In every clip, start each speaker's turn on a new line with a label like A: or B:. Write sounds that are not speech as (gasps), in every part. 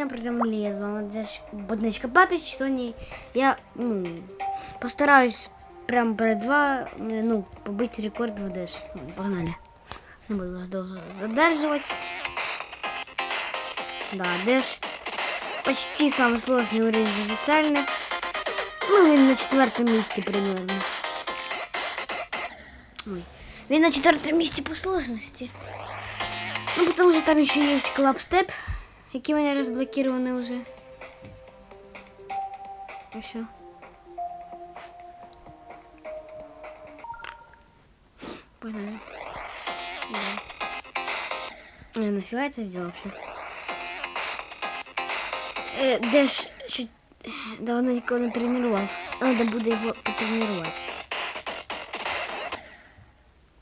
A: Я приземлі з вами Джеш Бодничка Батич. Сьогодні я ну, постараюсь прямо перед два ну, побити рекорд в Деш. Погнали. Не буду вас довго задержувати. Да, Деш почти самый сложный уровень из официальных. Ну, він на четвертому місці примерно. Ой. Він на четвертому місці по сложності. Ну, потому что там еще есть клабстеп, які у меня разблокированы уже. И все. Погнали. Да. Я нафига это сделал вообще? Е, де ж що давно нікого не тренував. Треба буде його потренувати.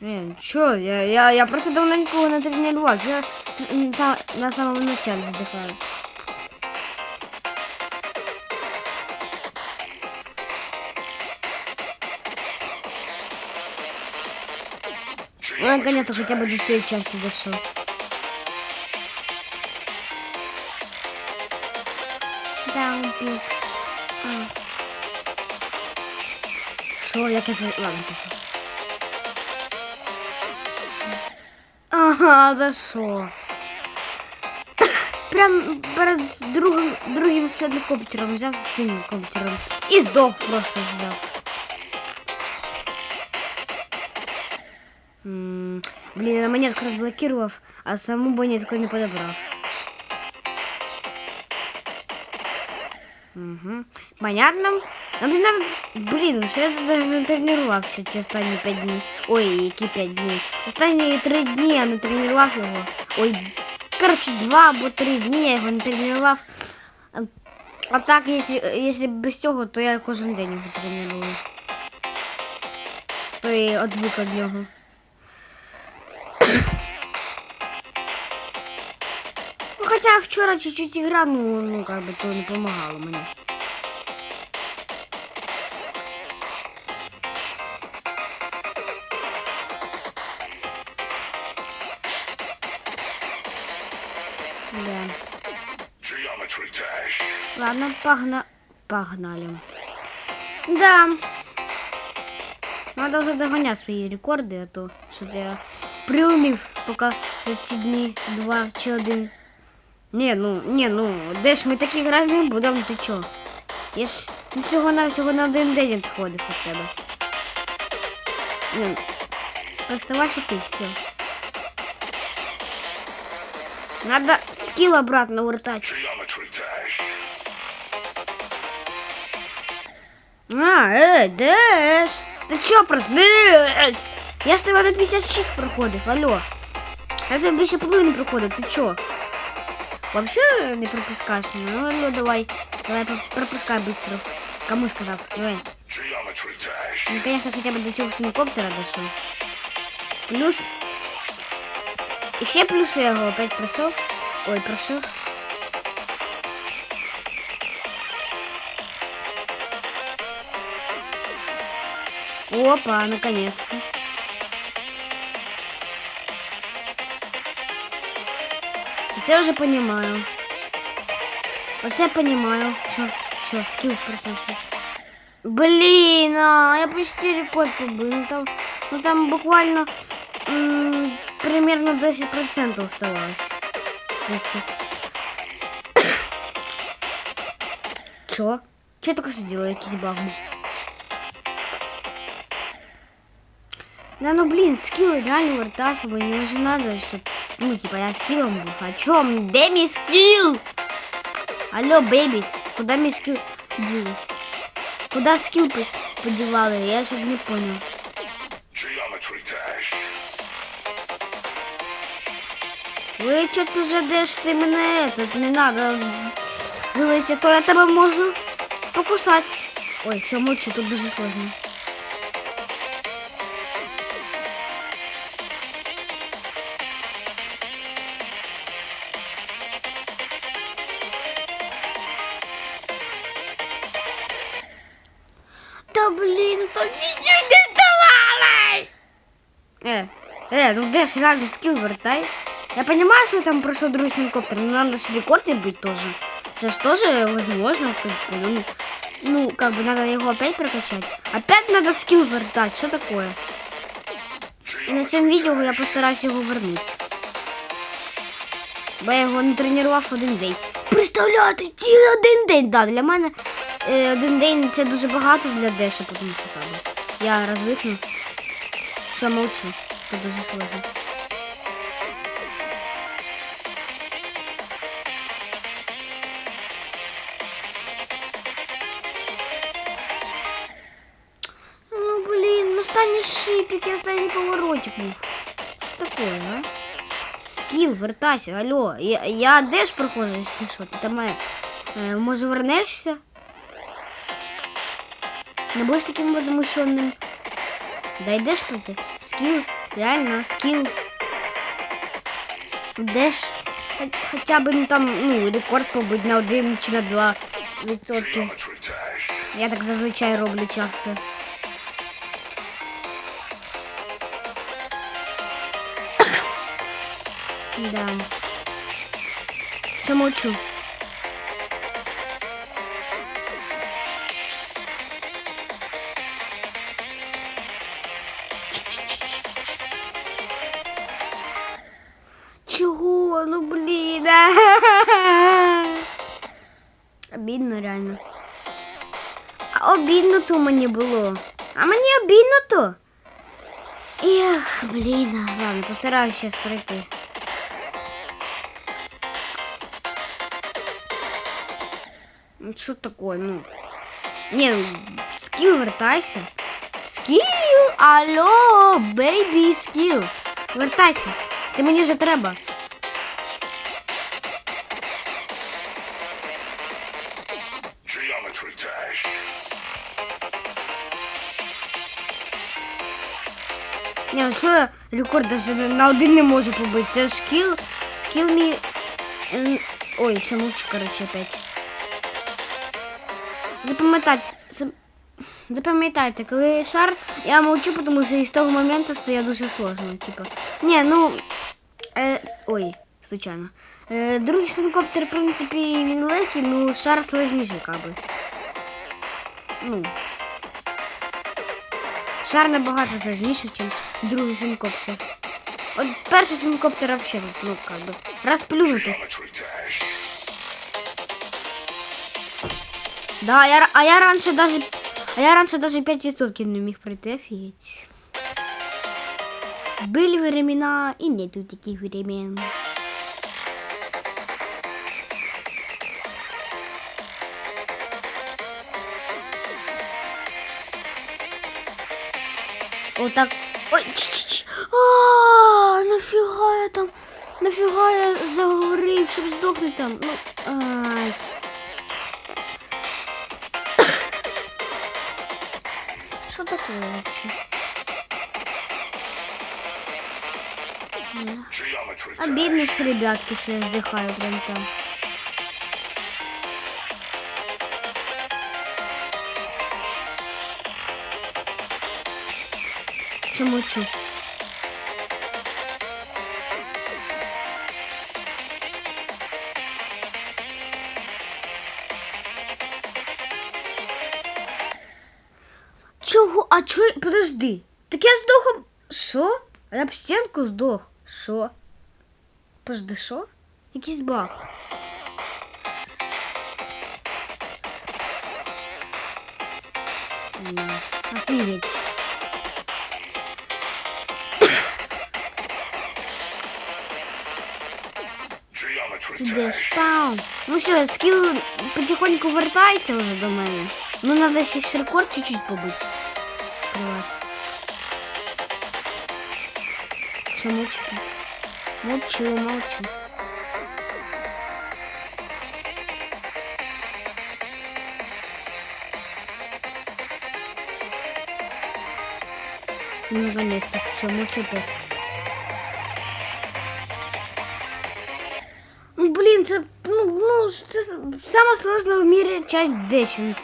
A: Не, чё, я, я, я просто давно нікого не тренував. Я с- м, са- на самому начале здихаю. Ну, наконец-то хотя бы до той части дошел. Даунпік. Що, як я це... Ладно, пока. Ага, за що? Прям перед другим, другим складнокоптером взяв синім комп'ютером. І здох просто взяв. М, Блін, я монетку розблокував, а саму монетку не подобрав. Угу. Понятно. А мені надо... Блін, що я даже тренувався ці останні 5 днів. Ой, які 5 днів. Останні 3 дні я не тренував його. Ой, коротше, 2 або 3 дні я його не тренував. А, так, якщо, якщо без цього, то я кожен день його треную. То і одвик від нього. Хотя вчора чуть-чуть игра, ну, ну, как бы, то не помогало мне. Да. Ладно, погна... погнали. Да. Надо уже догонять свои рекорды, а то что-то я приумів пока за ці дні два чи один. Не, ну, не, ну, де ж ми такі грати не будемо, ти чо? Я ж ну, всього на всього на один день відходив від тебе. Не, просто ваші ти все. Надо скилл обратно вертать.
B: Geometry dash.
A: А, эй, Дэш! Ты чё проснись? Я ж тебе на 56 проходив, алло. Я тебе більше половини проходив, ти чё? Вообще не пропускаешь меня? Ну, алло, давай. Давай, про- пропускай быстро. Кому сказал? Давай.
B: Dash.
A: Наконец-то хотя бы до цього синокоптера дошел. Плюс. І ще плюс я його опять пройшов. Ой, пройшов. Опа, наконец-то. Це вже понимаю. Оце понимаю. Все, все, скилл проснулся. Блин, а, я почти рекорд побыл. Ну там, ну там буквально м, примерно 10% оставалось. (coughs) Чё? Чё я только что делаю, якийсь баг був? Да ну блин, скилл реально вертаться, бо мне же надо, чтоб, ну типа я скиллом был. А чё, м, где мой скилл? Алло, бэби, куда мой скилл дел? Куда скилл по- подевали? Я же не понял.
B: Geometry dash.
A: Ви що тут жадеш ти мене тут не надо злити, то я тебе можу покусати. Ой, все, мовчу, тут дуже сложно. Е, е, ну де ж реально скіл вертай? Я понимаю, что я там прошел другой синкоптер, но надо же рекорды быть тоже. Это же тоже возможно, в принципе. Ну, ну, как бы надо его опять прокачать. Опять надо скилл вертать, что такое? І на цьому відео я постараюсь його вернути. Бо я його не тренував один день. Представляєте, цілий один день. Да, для мене е, один день це дуже багато для Деша, тому що так. Я розвикну. Все мовчу. Це дуже сложно. Ну блин, ну останній шипик останній поворотик був. Що таке, а? Скіл, вертайся, алло. Я, я де ж проходжу, якщо що? Ти там, е, може вернешся? Не будеш таким возмущенным. Да йдеш проти? Скіл, реально, скіл. Де ж хо- хоча б ну, там, ну, рекорд побудь на один чи на два відсотки. Я так зазвичай роблю часто. (coughs) Да. Все обідно то мені було. А мені обідно то. Ех, блін, ладно, постараюсь сейчас пройти. Ну, Що такое, ну? Не, ну, скіл вертайся. Скіл, алло, бейбі, скіл. Вертайся. Ти мені вже треба. Що рекорд даже на один не можу побити. Це ж скіл, мій... Ой, все мовчу, короче, опять. Запам'ятайте, зап- запам'ятайте, коли шар, я мовчу, тому що із того моменту стає дуже сложно, типа. Не, ну... Е, ой, случайно. Е, другий синкоптер, в принципі, він легкий, ну шар сложніший, как би. Ну, Шар набагато сложніше, ніж другий синкоптер. От перший синкоптер взагалі, ну как би, розплюнути. Да, я, а я раньше даже, а я раньше даже 5% не міг пройти, офигеть. Были времена, и нету таких времен. Вот так. Ой, ч-ч-ч. А, нафига я там, нафига я заговорив, щоб здохнути там. Ну, ай. Что такое вообще? Обидно, что ребятки, что я вздыхаю прям там. Все молчу. Чого? А чо? Подожди. Так я здох. об- Що? Я б стінку здох. Що? Подожди, що? Якийсь баг. Ні, Офігеть. Іде
B: dash.
A: Ну все, скіл потихоньку вертається вже до мене. Ну надо ще ж рекорд чуть-чуть побити. Вас. Все, молчу. Молчу, молчу. Ну, наконец-то. Все, молчу опять. Блін, це, ну, ну, це саме сложна в мірі часть Дешін.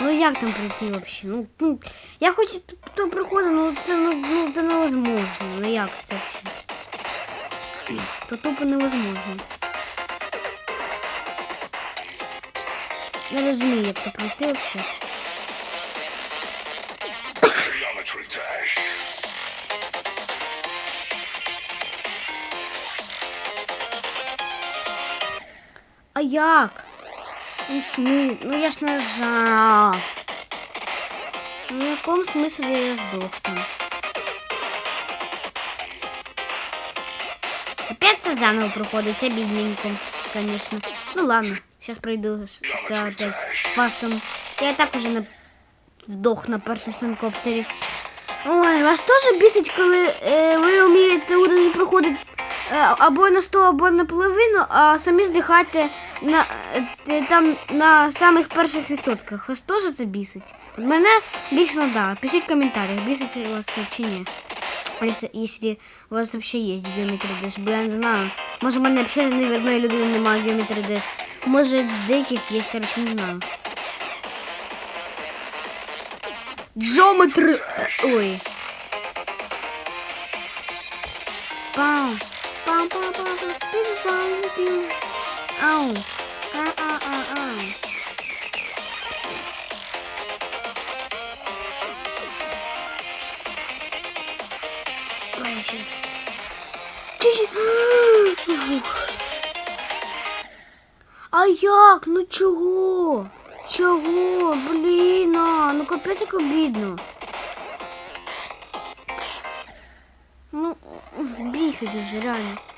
A: Ну як там пройти вообще? Ну, ну я хоч то проходив, ну це ну, ну це невозможно. Ну як це взагалі? что тупо невозможно. Не розумію, як це пройти взагалі. А як? Ну, ну я ж нажав. Ну, в якому смислі я здохну? Опять це заново проходить, бідненько, конечно. Ну ладно, сейчас пройду все опять фастом. Я і так уже на... здох на першому синкоптері. Ой, вас теж бісить, коли е, ви вмієте уровень проходити е, або на 100, або на половину, а самі здихаєте на, е, там на самих перших відсотках. Вас теж це бісить? От мене лично да. Пишіть в коментарях, бісить вас це чи ні. Если, если у вас вообще есть геометрия Dash, бо я не знаю. Може в мене взагалі ні в одної людини немає геометрії Dash. Може деяких є, короче, не знаю. Geometry... Ой. Пам. Пам, (gasps) А, як? Ну чого? Чого? Блін, а, ну капець як обідно. Ну, бісить вже реально.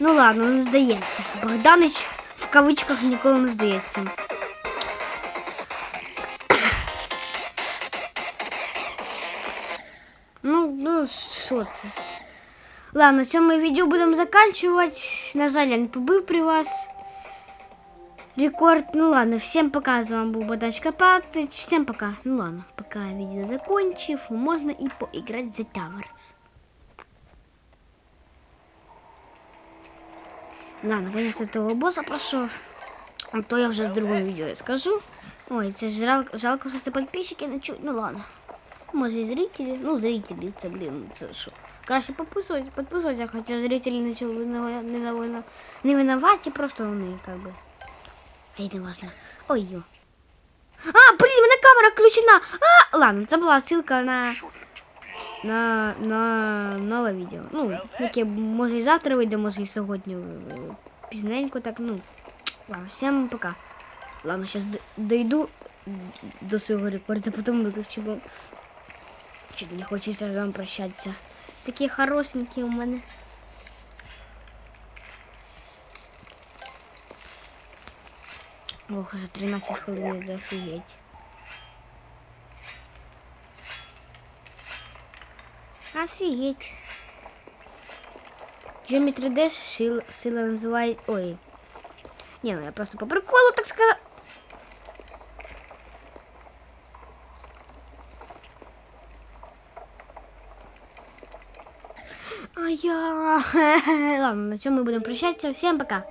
A: Ну ладно, не здається. Богданич в кавичках ніколи не здається. Ну, ну, що це? Ладно, цьому відео будемо заканчивать. На жаль, я не побив при вас. Рекорд. Ну ладно, всем пока. З вами був Богдан Шкапатич. Всем пока. Ну ладно, пока видео закончив, можно и поиграть за Towers. Да, наконец-то этого босса прошел. А то я вже в другому відео скажу. Ой, це ж жалко, жалко, що це підписчики не чують. Ну ладно. Може і зрителі. Ну, зрителі, це, блін, це що. Краще підписуйтесь, підписуйтесь, хоча зрителі нічого не, не, не, не винуваті, просто вони, как бы. Ай, не важно. Ой, ё. А, блин, у мене камера включена. А, ладно, це була ссылка на на, на нове відео. Ну, яке може і завтра вийде, може і сьогодні е, пізненько, так, ну. Ладно, всім пока. Ладно, зараз дойду до свого рекорду, потім виключу, бо чуть не хочеться з вами прощатися. Такі хорошенькі у мене. Ох, уже 13 хвилин, це Офігеть. Geometry Dash сила, сила називає... Ой. Не, ну я просто по приколу, так сказати. А я... (laughs) Ладно, на цьому ми будемо прощатися. Всім пока.